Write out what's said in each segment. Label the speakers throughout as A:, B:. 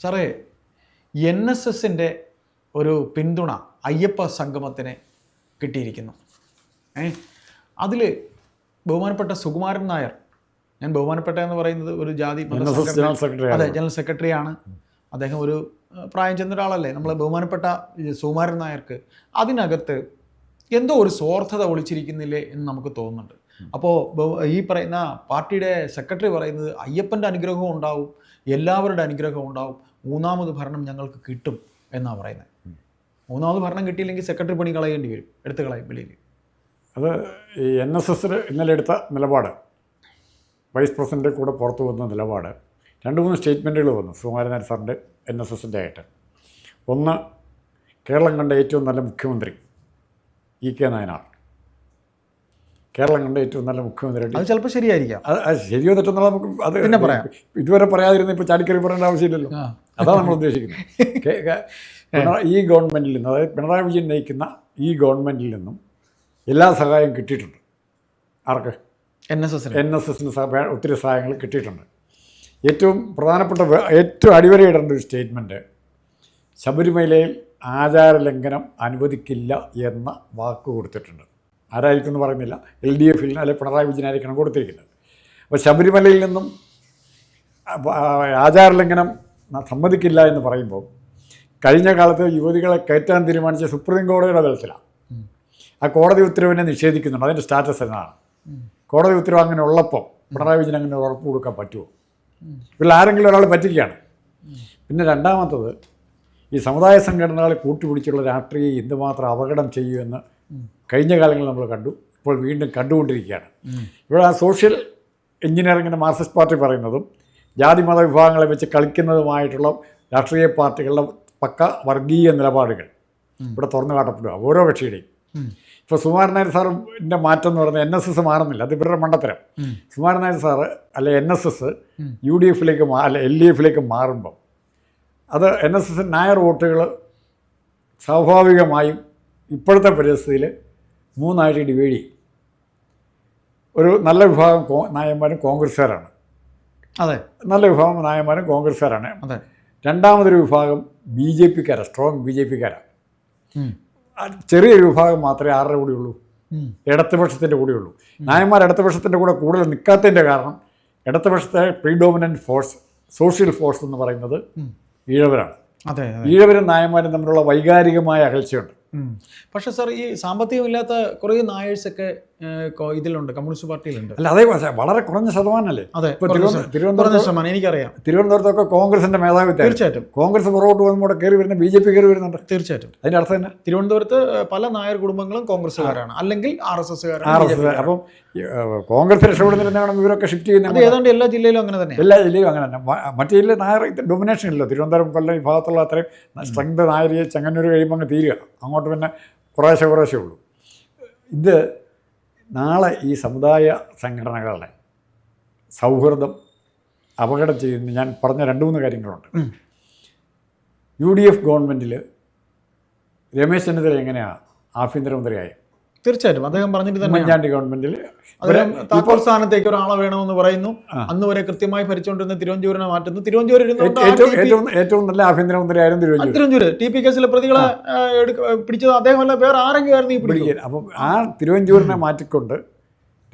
A: സാറേ N S എസിന്റെ ഒരു പിന്തുണ അയ്യപ്പ സംഗമത്തിന് കിട്ടിയിരിക്കുന്നു. ഏ? അതിൽ ബഹുമാനപ്പെട്ട സുകുമാരൻ നായർ ഞാൻ ബഹുമാനപ്പെട്ട എന്ന് പറയുന്നത് ഒരു ജാതി അതെ ജനറൽ സെക്രട്ടറിയാണ് അദ്ദേഹം ഒരു പ്രായം ചെന്ന ഒരാളല്ലേ. നമ്മൾ ബഹുമാനപ്പെട്ട സുകുമാരൻ നായർക്ക് അതിനകത്ത് എന്തോ ഒരു സ്വാർത്ഥത ഒളിച്ചിരിക്കുന്നില്ലേ എന്ന് നമുക്ക് തോന്നുന്നുണ്ട്. അപ്പോൾ ഈ പറയുന്ന പാർട്ടിയുടെ സെക്രട്ടറി പറയുന്നത് അയ്യപ്പന്റെ അനുഗ്രഹവും ഉണ്ടാവും എല്ലാവരുടെ അനുഗ്രഹവും ഉണ്ടാവും. മൂന്നാമത് ഭരണം ഞങ്ങൾക്ക് കിട്ടും എന്നാണ് പറയുന്നത്. മൂന്നാമത് ഭരണം കിട്ടിയില്ലെങ്കിൽ സെക്രട്ടറി പണി കളയേണ്ടി വരും എടുത്ത് കളയും വെളിയിൽ.
B: അത് ഈ എൻ എസ് എസിൽ ഇന്നലെ എടുത്ത നിലപാട് വൈസ് പ്രസിഡന്റെ കൂടെ പുറത്തു വന്ന നിലപാട് രണ്ട് മൂന്ന് സ്റ്റേറ്റ്മെന്റുകൾ വന്നു സുകുമാരനാഥ് സാറിന്റെ എൻ എസ് എസിന്റെ ആയിട്ട്. ഒന്ന് കേരളം കണ്ട ഏറ്റവും നല്ല മുഖ്യമന്ത്രി ഇ കെ നായനാർ കേരളം കണ്ട ഏറ്റവും നല്ല മുഖ്യമന്ത്രിയായിട്ട്
A: അത് ചിലപ്പോൾ ശരിയായിരിക്കാം.
B: അത് ശരിയോ തെറ്റെന്നുള്ള നമുക്ക് അത്
A: പിന്നെ പറയാം.
B: ഇതുവരെ പറയാതിരുന്ന ഇപ്പോൾ ചാടിക്കറി പറയേണ്ട ആവശ്യമില്ലല്ലോ. അതാണ് നമ്മൾ ഉദ്ദേശിക്കുന്നത്. ഈ ഗവൺമെന്റിൽ നിന്ന് അതായത് പിണറായി വിജയൻ നയിക്കുന്ന ഈ ഗവൺമെന്റിൽ നിന്നും എല്ലാ സഹായവും കിട്ടിയിട്ടുണ്ട്. ആർക്ക്?
A: N S S
B: N S എസിന് ഒത്തിരി സഹായങ്ങൾ കിട്ടിയിട്ടുണ്ട്. ഏറ്റവും പ്രധാനപ്പെട്ട ഏറ്റവും അടിവരയിടേണ്ട ഒരു സ്റ്റേറ്റ്മെന്റ് ശബരിമലയിൽ ആചാരലംഘനം അനുവദിക്കില്ല എന്ന വാക്ക് കൊടുത്തിട്ടുണ്ട്. ആരായിരിക്കും എന്ന് പറയുന്നില്ല. എൽ ഡി എഫിൽ അല്ലെ പിണറായി വിജയനായിരിക്കണം കൊടുത്തിരിക്കുന്നത്. അപ്പോൾ ശബരിമലയിൽ നിന്നും ആചാരലംഘനം സമ്മതിക്കില്ല എന്ന് പറയുമ്പോൾ കഴിഞ്ഞ കാലത്ത് യുവതികളെ കയറ്റാൻ തീരുമാനിച്ച സുപ്രീം കോടതിയുടെ തലത്തിലാണ്. ആ കോടതി ഉത്തരവിനെ നിഷേധിക്കുന്നുണ്ട്. അതിന്റെ സ്റ്റാറ്റസ് എന്നാണ്. കോടതി ഉത്തരവ് അങ്ങനെ ഉള്ളപ്പോൾ പിണറായി വിജയൻ അങ്ങനെ ഉറപ്പ് കൊടുക്കാൻ പറ്റുമോ? ഇതിൽ ആരെങ്കിലും ഒരാൾ പറ്റിക്കുകയാണ്. പിന്നെ രണ്ടാമത്തത് ഈ സമുദായ സംഘടനകളെ കൂട്ടുപിടിച്ചുള്ള രാഷ്ട്രീയം എന്തുമാത്രം അപകടം ചെയ്യുമെന്ന് കഴിഞ്ഞ കാലങ്ങളിൽ നമ്മൾ കണ്ടു. ഇപ്പോൾ വീണ്ടും കണ്ടുകൊണ്ടിരിക്കുകയാണ്. ഇവിടെ ആ സോഷ്യൽ എഞ്ചിനീയറിങ്ങിന്റെ മാർക്സിസ്റ്റ് പാർട്ടി പറയുന്നതും ജാതി മത വിഭാഗങ്ങളെ വെച്ച് കളിക്കുന്നതുമായിട്ടുള്ള രാഷ്ട്രീയ പാർട്ടികളുടെ പക്ക വർഗീയ നിലപാടുകൾ ഇവിടെ തുറന്നു കാട്ടപ്പെടുക ഓരോ കക്ഷിയുടെയും. ഇപ്പോൾ സുമാരൻ നായർ സാറിന്റെ മാറ്റം എന്ന് പറയുന്നത് എൻ എസ് എസ് മാറുന്നില്ല അത് ഇവരുടെ മണ്ടത്തരം. സുമാരൻ നായർ സാറ് അല്ലെ N S S U D എഫിലേക്ക് അല്ലെ എൽ ഡി എഫിലേക്ക് മാറുമ്പം അത് എൻ എസ് എസ് നായർ വോട്ടുകൾ സ്വാഭാവികമായും ഇപ്പോഴത്തെ പരിസ്ഥിതിയിൽ മൂന്നായിട്ട് ഡിവൈഡ് ചെയ്യും. ഒരു നല്ല വിഭാഗം കോ നായന്മാരും കോൺഗ്രസ്സുകാരാണ്.
A: അതെ.
B: നല്ല വിഭാഗം നായന്മാരും കോൺഗ്രസ്സുകാരാണ്.
A: അതെ.
B: രണ്ടാമതൊരു വിഭാഗം ബി ജെ പിക്കാരാണ് സ്ട്രോങ് ബി ജെ പിക്കാരാണ്. ചെറിയൊരു വിഭാഗം മാത്രമേ ആരുടെ കൂടെ ഉള്ളൂ?
A: ഇടതുപക്ഷത്തിന്റെ
B: കൂടെ ഉള്ളൂ. നായന്മാർ ഇടതുപക്ഷത്തിന്റെ കൂടെ കൂടുതൽ നിൽക്കാത്തതിന്റെ കാരണം ഇടതുപക്ഷത്തെ പ്രീഡോമിനന്റ് ഫോഴ്സ് സോഷ്യൽ ഫോഴ്സ് എന്ന് പറയുന്നത് ഈഴവരാണ്.
A: അതെ
B: ഈഴവരും നായന്മാരും തമ്മിലുള്ള വൈകാരികമായ അകൽച്ചയുണ്ട്.
A: പക്ഷേ സാർ ഈ സാമ്പത്തികമില്ലാത്ത കുറേ നായേഴ്സൊക്കെ ഇതിലുണ്ട് കമ്മ്യൂണിസ്റ്റ് പാർട്ടിയിലുണ്ട്.
B: അല്ല അതേ വളരെ കുറഞ്ഞ ശതമാനമല്ലേ
A: അതെ
B: തിരുവനന്തപുരം
A: ശതമാനം. എനിക്കറിയാം.
B: തിരുവനന്തപുരത്തൊക്കെ കോൺഗ്രസിന്റെ മേധാവി
A: തീർച്ചയായിട്ടും.
B: കോൺഗ്രസ് പുറകോട്ട് പോകുമ്പോൾ കയറി വരുന്ന ബി ജെ പി കയറി വരുന്നുണ്ട്.
A: തീർച്ചയായിട്ടും.
B: അതിന്റെ അർത്ഥം തന്നെ
A: തിരുവനന്തപുരത്ത് പല നായർ കുടുംബങ്ങളും കോൺഗ്രസ്സുകാരാണ്. അല്ലെങ്കിൽ R S
B: R S S അപ്പം കോൺഗ്രസ് രക്ഷപ്പെടുന്നില്ലെന്നാണ് ഇവരൊക്കെ ഷിഫ്റ്റ് ചെയ്യുന്നത്
A: ഏതാണ്ട് എല്ലാ ജില്ലയിലും അങ്ങനെ തന്നെ
B: എല്ലാ ജില്ലയിലും അങ്ങനെ തന്നെ. മറ്റു ജില്ല നായർ ഡൊമിനേഷൻ ഇല്ല തിരുവനന്തപുരം കൊല്ലം ഈ ഭാഗത്തുള്ള അത്രയും സ്ട്രെങ്ത് നായരിയെ ചെങ്ങന്നൂർ കഴിയുമ്പോൾ അങ്ങ് തീരുക. അങ്ങോട്ട് പിന്നെ കുറേശ്ശെ കുറേശ്ശേ ഉള്ളൂ. ഇത് നാളെ ഈ സമുദായ സംഘടനകളുടെ സൗഹൃദം അപകടം ചെയ്യുന്ന ഞാൻ പറഞ്ഞ രണ്ട് മൂന്ന് കാര്യങ്ങളുണ്ട്. യു ഡി എഫ് ഗവൺമെന്റിൽ രമേശ് ചെന്നിത്തല എങ്ങനെയാണ് ആഭ്യന്തരമന്ത്രിയായി
A: തീർച്ചയായിട്ടും. അദ്ദേഹം പറഞ്ഞിട്ട് തന്നെ
B: ഉമ്മൻചാണ്ടി
A: ഗവൺമെന്റിൽ താക്കോൽ സ്ഥാനത്തേക്ക് ഒരാളെ വേണമെന്ന് പറയുന്നു. അന്ന് വരെ കൃത്യമായി ഭരിച്ചുകൊണ്ടിരുന്ന തിരുവഞ്ചൂരിനെ മാറ്റുന്നു. ആ
B: ഏറ്റവും നല്ല ആഭ്യന്തരമന്ത്രിയായിരുന്നു തിരുവഞ്ചൂർ
A: തിരുവഞ്ചൂര് ടി പി കേസിലെ പ്രതികളെ പിടിച്ചത് അദ്ദേഹം പിടിച്ചത് അദ്ദേഹമല്ല വേറെ ആരെങ്കിലും ആയിരുന്നു ഈ പിടിക്കുക
B: അപ്പം ആ തിരുവഞ്ചൂരിനെ മാറ്റിക്കൊണ്ട്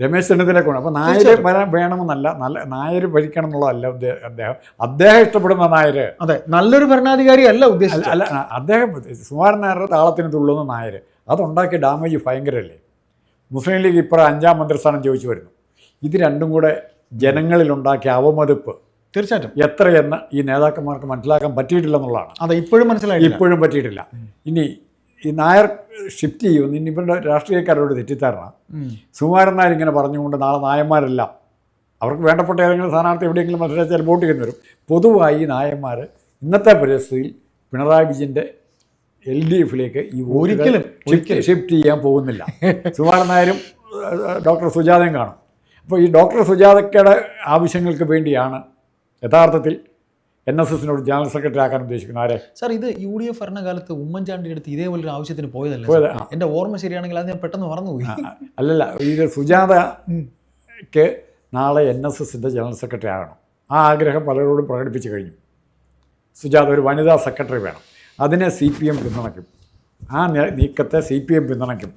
B: രമേശ് ചെന്നിത്തല കൊണ്ട് അപ്പോൾ നായർ വരാൻ വേണമെന്നല്ല നല്ല നായർ ഭരിക്കണം എന്നുള്ളതല്ല അദ്ദേഹം. അദ്ദേഹം ഇഷ്ടപ്പെടുന്ന നായർ
A: അതെ നല്ലൊരു ഭരണാധികാരി അല്ല ഉദ്ദേശിച്ചത്.
B: അല്ല അദ്ദേഹം സുമാരൻ നായരുടെ താളത്തിന് തുള്ളുന്ന നായർ അതുണ്ടാക്കിയ ഡാമേജ് ഭയങ്കരമല്ലേ മുസ്ലിം ലീഗ് ഇപ്പോൾ അഞ്ചാം മന്ത്രിസ്ഥാനം ചോദിച്ചു വരുന്നു. ഇത് രണ്ടും കൂടെ ജനങ്ങളിലുണ്ടാക്കിയ അവമതിപ്പ്
A: തീർച്ചയായിട്ടും.
B: എത്രയെന്ന് ഈ നേതാക്കന്മാർക്ക് മനസ്സിലാക്കാൻ പറ്റിയിട്ടില്ല എന്നുള്ളതാണ്.
A: അതെ ഇപ്പോഴും മനസ്സിലായി
B: ഇപ്പോഴും പറ്റിയിട്ടില്ല. ഇനി ഈ നായർ ഷിഫ്റ്റ് ചെയ്യുമെന്ന് ഇനി ഇവരുടെ രാഷ്ട്രീയക്കാരോട് തെറ്റിദ്ധാരണ.
A: സുമാരൻ
B: സുകുമാരൻ നായർ ഇങ്ങനെ പറഞ്ഞുകൊണ്ട് നാളെ നായന്മാരെല്ലാം അവർക്ക് വേണ്ടപ്പെട്ട ഏതെങ്കിലും സ്ഥാനാർത്ഥി എവിടെയെങ്കിലും മത്സരിച്ചാൽ വോട്ട് ചെയ്യുന്ന വരും പൊതുവായി ഈ നായന്മാർ ഇന്നത്തെ പരിസ്ഥിതിയിൽ പിണറായി വിജയന്റെ എൽ ഡി എഫിലേക്ക് ഈ
A: ഒരിക്കലും,
B: ഷിഫ്റ്റ് ഷിഫ്റ്റ് ചെയ്യാൻ പോകുന്നില്ല. സുകുമാരൻ നായരും ഡോക്ടർ സുജാതയും കാണും. അപ്പോൾ ഈ ഡോക്ടർ സുജാതയ്ക്കയുടെ ആവശ്യങ്ങൾക്ക് വേണ്ടിയാണ് യഥാർത്ഥത്തിൽ എൻ എസ് എസിനോട് ജനറൽ സെക്രട്ടറി ആക്കാൻ ഉദ്ദേശിക്കുന്നത് ആരെ?
A: സാർ ഇത് യു ഡി എഫ് ഭരണകാലത്ത് ഉമ്മൻചാണ്ടിയുടെ അടുത്ത് ഇതേപോലെ ഒരു ആവശ്യത്തിന് പോയതല്ലേ
B: പോയത്?
A: എന്റെ ഓർമ്മ ശരിയാണെങ്കിൽ അത് ഞാൻ പെട്ടെന്ന് മറന്നുപോയി.
B: അല്ലല്ല ഇത് സുജാതയ്ക്ക് നാളെ എൻ എസ് എസിന്റെ ജനറൽ സെക്രട്ടറി ആകണം. ആ ആഗ്രഹം പലരോടും പ്രകടിപ്പിച്ചു കഴിഞ്ഞു. സുജാത ഒരു വനിതാ സെക്രട്ടറി വേണം. അതിനെ സി പി എം പിന്തുണയ്ക്കും. ആ നീക്കത്തെ സി പി എം പിന്തുണയ്ക്കും.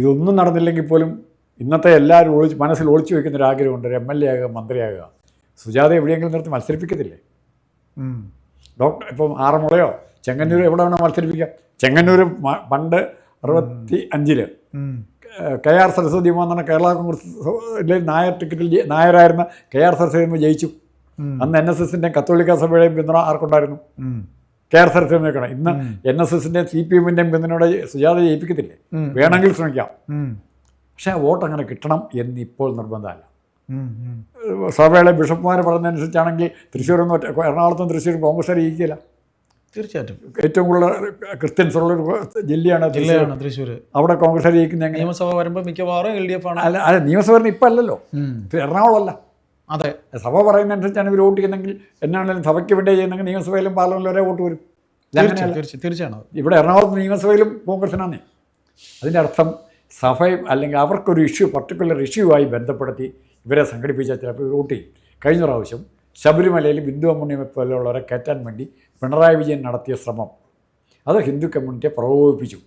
B: ഇതൊന്നും നടന്നില്ലെങ്കിൽ പോലും ഇന്നത്തെ എല്ലാവരും ഒളിച്ച് മനസ്സിൽ ഒളിച്ചു വയ്ക്കുന്ന ഒരു എം എൽ എ ആകുക മന്ത്രിയാകുക. സുജാത എവിടെയെങ്കിലും നിർത്തി മത്സരിപ്പിക്കത്തില്ലേ. ഡോക്ടർ ഇപ്പം ആറന്മുളയോ? ചെങ്ങന്നൂർ എവിടെ വേണോ മത്സരിപ്പിക്കാം ചെങ്ങന്നൂർ പണ്ട് അറുപത്തി
A: അഞ്ചിൽ.
B: കെ ആർ സരസ്വതി എന്ന് പറഞ്ഞ കേരള കോൺഗ്രസ് നായർ ടിക്കറ്റിൽ നായരായിരുന്ന കെ ആർ സരസ്വതി ജയിച്ചു. അന്ന് എൻ എസ് എസിന്റെയും കത്തോലിക്ക സഭയുടെയും പിന്തുണ ആർക്കുണ്ടായിരുന്നു? കെ ആർ സരസ്വതി നോക്കണം ഇന്ന് എൻ എസ് എസിന്റെയും സി പി എമ്മിന്റെയും പിന്തുണയോടെ സുജാത ജയിപ്പിക്കത്തില്ലേ? വേണമെങ്കിൽ ശ്രമിക്കാം. പക്ഷേ വോട്ട് അങ്ങനെ കിട്ടണം എന്നിപ്പോൾ നിർബന്ധമല്ല. സഭയിലെ ബിഷപ്പുമാർ പറഞ്ഞതനുസരിച്ചാണെങ്കിൽ തൃശ്ശൂരൊന്നും ഒറ്റ എറണാകുളത്തും തൃശ്ശൂരും കോൺഗ്രസ് അറിയിക്കില്ല
A: തീർച്ചയായിട്ടും.
B: ഏറ്റവും കൂടുതൽ ക്രിസ്ത്യൻസ് ഉള്ളൊരു ജില്ലയാണ് തൃശ്ശൂർ.
A: ജില്ലയാണ് തൃശ്ശൂർ.
B: അവിടെ കോൺഗ്രസ് ജയിക്കുന്നത് എങ്ങനെ
A: നിയമസഭ വരുമ്പോൾ മിക്കവാറും എൽ ഡി എഫ് ആണ്.
B: അല്ല അല്ല നിയമസഭ ഇപ്പം അല്ലല്ലോ.
A: എറണാകുളം
B: അല്ല എറണാകുളമല്ല.
A: അതെ.
B: സഭ പറയുന്നതനുസരിച്ചാണ് ഇവർ വോട്ട് ചെയ്യുന്നെങ്കിൽ എന്നാണെങ്കിലും സഭയ്ക്ക് വേണ്ടി ചെയ്യുന്നെങ്കിൽ നിയമസഭയിലും പാർലമെന്റിലും ഒരേ വോട്ട് വരും.
A: തീർച്ചയാണ്
B: ഇവിടെ എറണാകുളത്ത് നിയമസഭയിലും കോൺഗ്രസിനാണ്. അതിന്റെ അർത്ഥം സഭയും അല്ലെങ്കിൽ അവർക്കൊരു ഇഷ്യൂ പർട്ടിക്കുലർ ഇഷ്യൂ ആയി ബന്ധപ്പെടുത്തി ഇവരെ സംഘടിപ്പിച്ച ചിലപ്പോൾ ഇവർ ഊട്ടി. കഴിഞ്ഞ പ്രാവശ്യം ശബരിമലയിൽ ബിന്ദു അമ്മണിയെ പോലെയുള്ളവരെ കയറ്റാൻ വേണ്ടി പിണറായി വിജയൻ നടത്തിയ ശ്രമം. അത് ഹിന്ദു കമ്മ്യൂണിറ്റിയെ പ്രകോപിപ്പിച്ചു.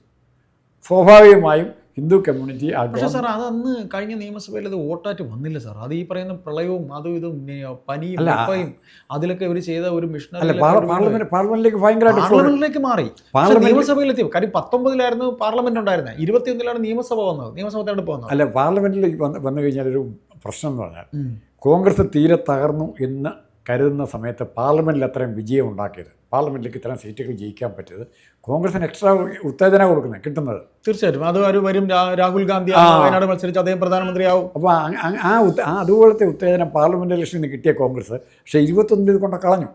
B: സ്വാഭാവികമായും ഹിന്ദു കമ്മ്യൂണിറ്റി
A: പക്ഷേ സാർ അത് അന്ന് കഴിഞ്ഞ നിയമസഭയിൽ അത് വോട്ടായിട്ട് വന്നില്ല സാർ അത് ഈ പറയുന്ന പ്രളയവും അതും ഇതും പനിയും അതിലൊക്കെ ഇവർ ചെയ്ത ഒരു
B: മിഷൻ പാർലമെന്റിലേക്ക്
A: പാർലമെന്റിലേക്ക് മാറി.
B: നിയമസഭയിൽ
A: എത്തി കാര്യം പത്തൊമ്പതിലായിരുന്നു പാർലമെന്റ് ഉണ്ടായിരുന്നത് ഇരുപത്തിയൊന്നിലാണ് നിയമസഭ വന്നത്. നിയമസഭ തെരഞ്ഞെടുപ്പ് വന്നത്.
B: അല്ല പാർലമെന്റിലേക്ക് വന്നു കഴിഞ്ഞാൽ ഒരു പ്രശ്നം എന്ന് പറഞ്ഞാൽ കോൺഗ്രസ് തീരെ തകർന്നു എന്ന് കരുതുന്ന സമയത്ത് പാർലമെന്റിൽ അത്രയും വിജയം ഉണ്ടാക്കിയത് പാർലമെന്റിലേക്ക് ഇത്രയും സീറ്റുകൾ ജയിക്കാൻ പറ്റിയത് കോൺഗ്രസിന് എക്സ്ട്രാ ഉത്തേജന കൊടുക്കുന്നത് കിട്ടുന്നത്.
A: തീർച്ചയായിട്ടും. അത് ഒരു വരും? രാഹുൽ ഗാന്ധി. വയനാട് മത്സരിച്ച് അദ്ദേഹം പ്രധാനമന്ത്രിയാവും.
B: അപ്പോൾ ആ- അതുപോലത്തെ ഉത്തേജനം പാർലമെന്റ് ഇലക്ഷനിൽ നിന്ന് കിട്ടിയ കോൺഗ്രസ് പക്ഷേ ഇരുപത്തൊന്നിൽ കൊണ്ട് കളഞ്ഞു.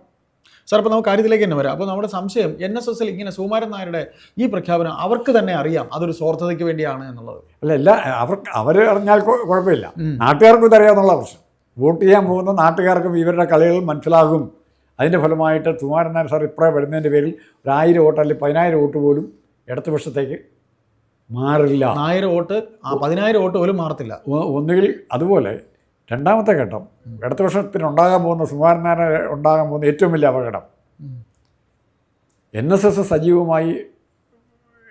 A: സാർ അപ്പോൾ നമുക്ക് കാര്യത്തിലേക്ക് തന്നെ വരാം. അപ്പോൾ നമ്മുടെ സംശയം എൻ എസ് എസിൽ ഇങ്ങനെ സുകുമാരൻ നായരുടെ ഈ പ്രഖ്യാപനം അവർക്ക് തന്നെ അറിയാം. അതൊരു സ്വാർത്ഥതയ്ക്ക് വേണ്ടിയാണ് എന്നുള്ളത്.
B: അല്ല എല്ലാ അവർക്ക് അവർ അറിഞ്ഞാൽ കുഴപ്പമില്ല. നാട്ടുകാർക്കും ഇതറിയാമെന്നുള്ള പ്രശ്നം. വോട്ട് ചെയ്യാൻ പോകുന്ന നാട്ടുകാർക്കും ഇവരുടെ കളികൾ മനസ്സിലാകും. അതിന്റെ ഫലമായിട്ട് സുകുമാരൻ നായർ സാർ ഇപ്പറേ വരുന്നതിന്റെ പേരിൽ ഒരു ആയിരം വോട്ട് അല്ലെങ്കിൽ പതിനായിരം വോട്ട് പോലും ഇടതുപക്ഷത്തേക്ക് മാറില്ല.
A: ആയിരം വോട്ട് ആ പതിനായിരം വോട്ട് പോലും മാറത്തില്ല.
B: ഒന്നുകിൽ അതുപോലെ രണ്ടാമത്തെ ഘട്ടം. ഇടതുപക്ഷത്തിന് ഉണ്ടാകാൻ പോകുന്ന സുകുമാരനായ ഉണ്ടാകാൻ പോകുന്ന ഏറ്റവും വലിയ അപകടം. എൻ എസ് എസ് സജീവമായി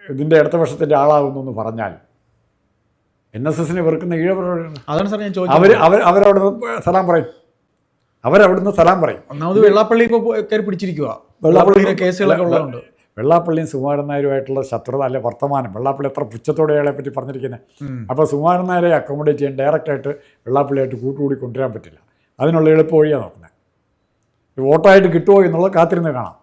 B: ഇതിന്റെ ഇടതുപക്ഷത്തിന്റെ ആളാകുന്നു എന്ന് പറഞ്ഞാൽ എൻ എസ് എസിനെ വെറുക്കുന്ന
A: ഞാൻ
B: അവർ അവർ അവരവിടുന്ന് സലാം പറയും. അവരവിടുന്ന് സലാം പറയും.
A: ഒന്നാമത് വെള്ളാപ്പള്ളി ഇപ്പോൾ കയറി പിടിച്ചിരിക്കുക
B: വെള്ളാപ്പള്ളി-
A: കേസുകളൊക്കെ ഉള്ളതുകൊണ്ട്.
B: വെള്ളാപ്പള്ളിയും സുകുമാരൻ നായരുമായിട്ടുള്ള ശത്രുത അല്ലെ വർത്തമാനം. വെള്ളാപ്പള്ളി എത്ര പുച്ഛത്തോടെ അയാളെ പറ്റി പറഞ്ഞിരിക്കുന്നത്. അപ്പോൾ സുകുമാരൻ നായരെ അക്കോമഡേറ്റ് ചെയ്യാൻ ഡയറക്റ്റായിട്ട് വെള്ളാപ്പള്ളിയായിട്ട് കൂട്ടുകൂടി കൊണ്ടുവരാൻ പറ്റില്ല. അതിനുള്ള എളുപ്പ വഴിയാണ് നോക്കുന്നത് വോട്ടായിട്ട് കിട്ടുമോ എന്നുള്ളത് കാത്തിരുന്ന് കാണാം.